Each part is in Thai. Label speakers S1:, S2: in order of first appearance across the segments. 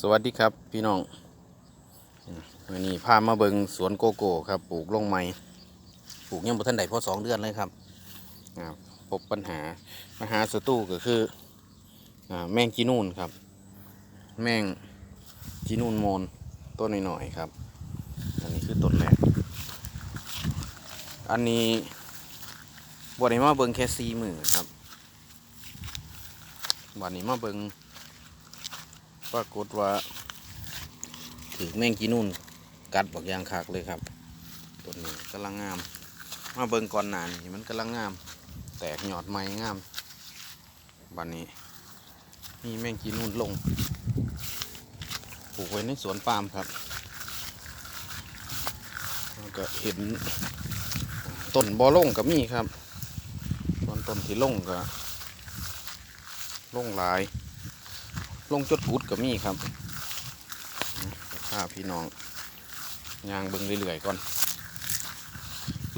S1: สวัสดีครับพี่น้องวันนี้พามาเบิงสวนโกโก้ครับปลูกลงไม้ปลูกยังบ่ทันได้พอสองเดือนเลยครับพบปัญหาปัญหาสตูก็คือแมงจีนูนครับ แมงจีนูนโมนต้นหน่อยๆครับ อันนี้คือต้นแรกอันนี้บได้มาเบิงแค่ซีมือครับวันนี้มาเบิง ปรากฏว่าถือแมงกีนุ่นกัดบักยางคักเลยครับต้นนี้กำลังงาม มาเบิ่งก่อนหน้านี่มันกำลังงาม แตกยอดไม้งามบันนี้มีแมงกีนุ่นลงปลูกไว้ในสวนปาล์มครับก็เห็นต้นบอลงก็มีครับต้นต้นที่ลงก็ลงหลาย ลงจดกุดก็มีครับข้าพี่น้องยางเบิ่งเรื่อยๆก่อน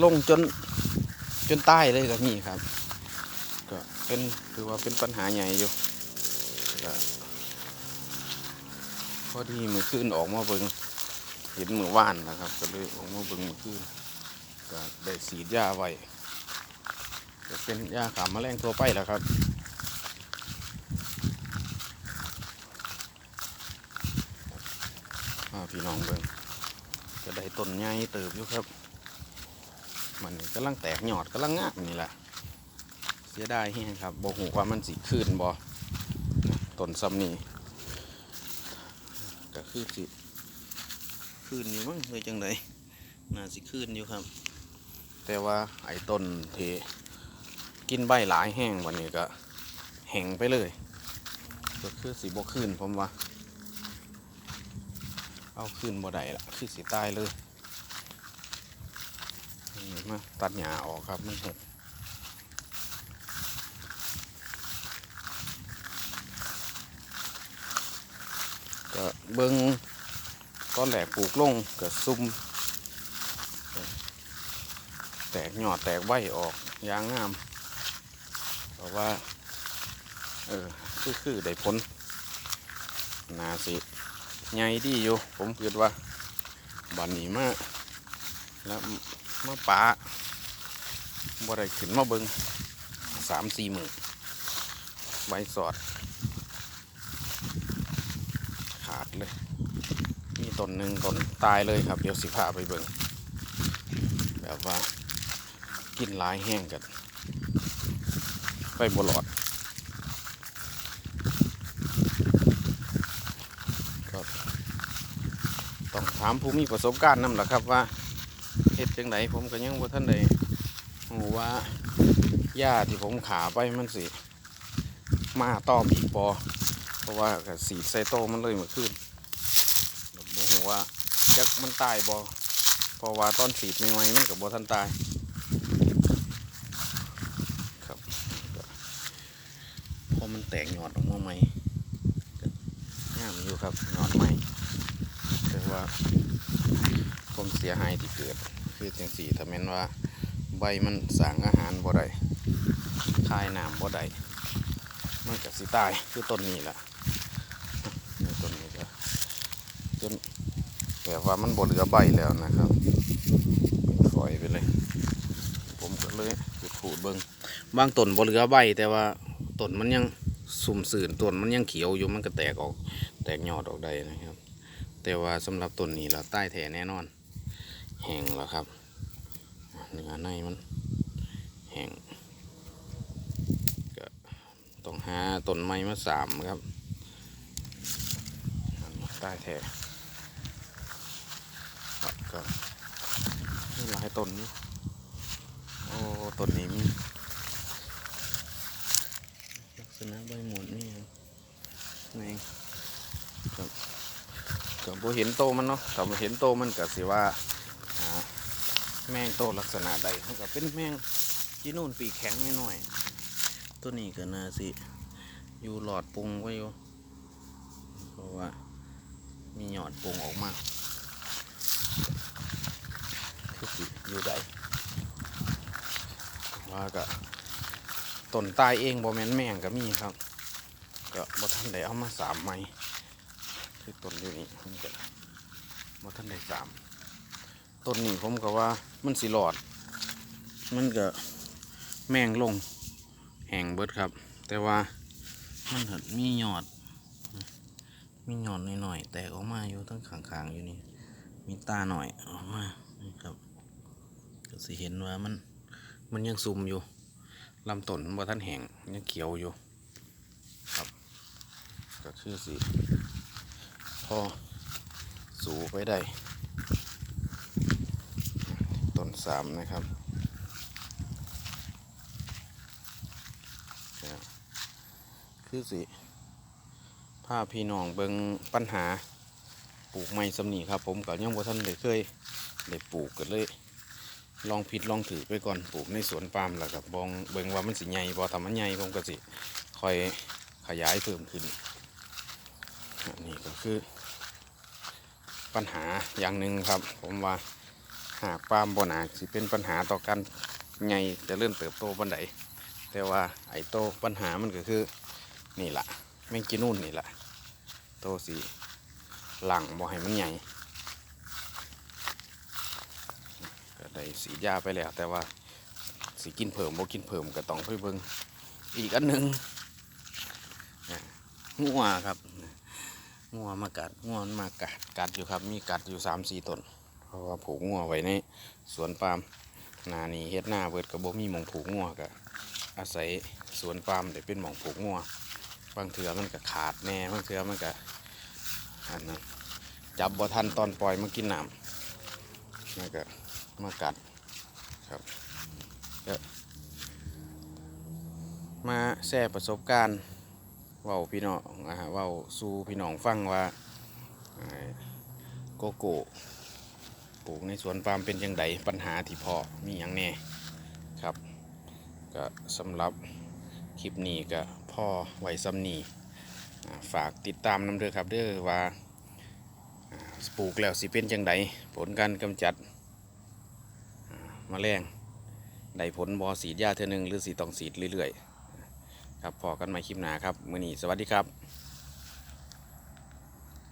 S1: ลงจนจนใต้เลยก็มีครับ ก็เป็นคือว่าเป็นปัญหาใหญ่อยู่ก็พอดีมือขึ้นออกมาเบิ่งเห็นมือว่านนะครับ ก็เลยออกมาเบิ่งมือขึ้นก็ได้สีดยาไว้ก็เป็นยาขามแมลงตัวไปแล้วครับ อ่า พี่น้องเบิ่งจะได้ต้นใหญ่เติบอยู่ครับ มันนี่กำลังแตกหยอดกำลังงามนี่แหละเสียดายแฮงครับบ่หูว่ามันสิขึ้นบ่ต้นซ้ำนี่ก็คือสิขึ้นอยู่มั้งเลยจังไดน่าสิขึ้นอยู่ครับ แต่ว่าไอ้ต้นเทกินใบหลายแห้งวันนี้ก็แห้งไปเลย ก็คือสิบ่ขึ้นผมว่า เอาขึ้นบ่ได้ละคือสิตายเลยนี่มาตัดหญ้าออกครับมันหกก็เบิ้งตอนแหลกปลูกลงก็ซุ่มแตกหยอดแตกใบออกยางงามเพราะว่า เออ คือ คือ ได้ผลนาสิ ใหญ่ดีอยู่ ผมคิดว่าบันนี้มาแล้วมาป่าบ่ได้ขึ้นมาเบิงสามสี่หมื่นใบสอด ขาดเลย มีต้นหนึ่งต้นตายเลยครับ เดี๋ยวสิพาไปเบิงแบบว่ากินหลายแห้งกัน ไปบหลอด ต้องถามผู้มีประสบการณ์นำล่ะครับว่าเฮ็ดจังไดผมก็ยังบ่ทันได้รู้ว่าหญ้าที่ผมขาไปมันสิ มาต้อมอีกบ่เพราะว่าก็สีดใส่โตมันเลยมื่อคืนบ่ฮู้ว่าจักมันตายบ่เพราะว่าตอนสีดใหม่ๆมันก็บ่ทันตายครับพอมันแตกยอดออกมาใหม่ก็งามอยู่ครับยอดใหม่ แต่ว่าความเสียหายที่เกิด คือจังสี่ถ้าแม่นว่าใบมันสร้างอาหารบ่ได้คายน้ำบ่ได้มันก็สิตายคือต้นนี้แหละนี่ต้นนี้ก็จนแบบว่ามันบ่เหลือใบแล้วนะครับฝอยไปเลย ผมก็เลยจุดขูดเบิงบางต้นบ่เหลือใบแต่ว่าต้นมันยังสุ่มสื่นต้นมันยังเขียวอยู่มันก็แตกออก แตกยอดออกได้นะครับ แต่ว่าสำหรับต้นนี้เราใต้แถแน่นอน แห้งแล้วครับเนื้อในมันแห้งก็ต้องหาต้นไม้มาสามครับใต้แถก็หลายต้นอยู่โอ้ต้นนี้มีลักษณะใบหมดนี่ครับนี่ ก็บ่เห็นโตมันเนาะถ้าบ่เห็นโตมันก็สิว่าแมงโตลักษณะใดมันก็เป็นแมงจีนูนปีแข็งน้อยตัวนี้ก็น่าสิอยู่หลอดปรุงไว้อยู่เพราะว่ามีหยอดปรุงออกมาคือสิอยู่ใดว่าก็ต้นตายเองบ่แม่นแมงก็มีครับก็บ่ทันได้เอามาสามไม้ คือต้นอยู่นี่ผมก็มาท่านได้สามต้นนี้ผมก็ว่ามันสิหลอด มันก็แมงลงแห้งเบิดครับ แต่ว่ามันหัดมีหยอด มีหยอดหน่อยๆแตกออกมาอยู่ทั้งขางๆอยู่นี่มีตาหน่อยออกมาครับก็สิเห็นว่ามันมันยังซุ่มอยู่ลำต้นมันบ่ท่านแห้งยังเขียวอยู่ ครับ ก็คือสิ พอสูไปได้ ต้นสามนะครับคือสิพาพี่น้องเบิงปัญหาปลูกไม้สำนีครับ ผมกับยังบ่ท่านได้เคยได้ปลูกกันเลยลองผิดลองถือไปก่อนปลูกในสวนปาล์มแล้วกับบองเบิงว่ามันสิใหญ่บ่ทำมันใหญ่ผมก็สิคอยขยายเพิ่มขึ้นนนี้ก็คือ ปัญหาอย่างหนึ่งครับ ผมว่าหากปามบ่หนาสิเป็นปัญหาต่อการใหญ่เจะเริ่มเติบโตบันไดแต่ว่าไอ้โตปัญหามันก็คือนี่แหละแมงกินนู่นนี่แหละโตสีหลังบ่ให้มันใหญ่ก็ได้สีดยาไปแล้ว แต่ว่าสีกินเพิ่มบ่กินเพิ่มก็ต้องไปเบิ่งอีกอันหนึ่งงัวครับ งัวมากัดงัวมันมากัดกัดอยู่ครับ มีกัดอยู่สามสี่ตนเพราะว่าผูกงัวไว้ในสวนปาล์มนานี้เฮ็ดหน้าเบิดกับบ่มีหมองผูกงัวก็อาศัยสวนปาล์มได้เป็นหมองผูกงัวบางเถื่อมันก็ขาดแน่บางเถื่อมันก็อันนั้นจับบ่ทันตอนปล่อยมันกินน้ำมันก็มากัดครับมาแชร์ประสบการณ์ เว้าพี่น้องอ่าเว้าสู่พี่น้องฟังว่าโกโก้ปลูกในสวนปาล์มเป็นยังไงปัญหาที่พอมีอย่างแน่ครับก็สำหรับคลิปนี้ก็พ่อไว้ซ้ำนีฝากติดตามน้ำเด้อครับเด้อว่าปลูกแล้วสิเป็นจังไดผลการกำจัดอ่าแมลงได้ผลบอสีดยาเท่อหนึงหรือสีตองสีดเรื่อยๆ ครับพอกันใหม่คลิปหน้าครับมื้อนี้สวัสดีครับ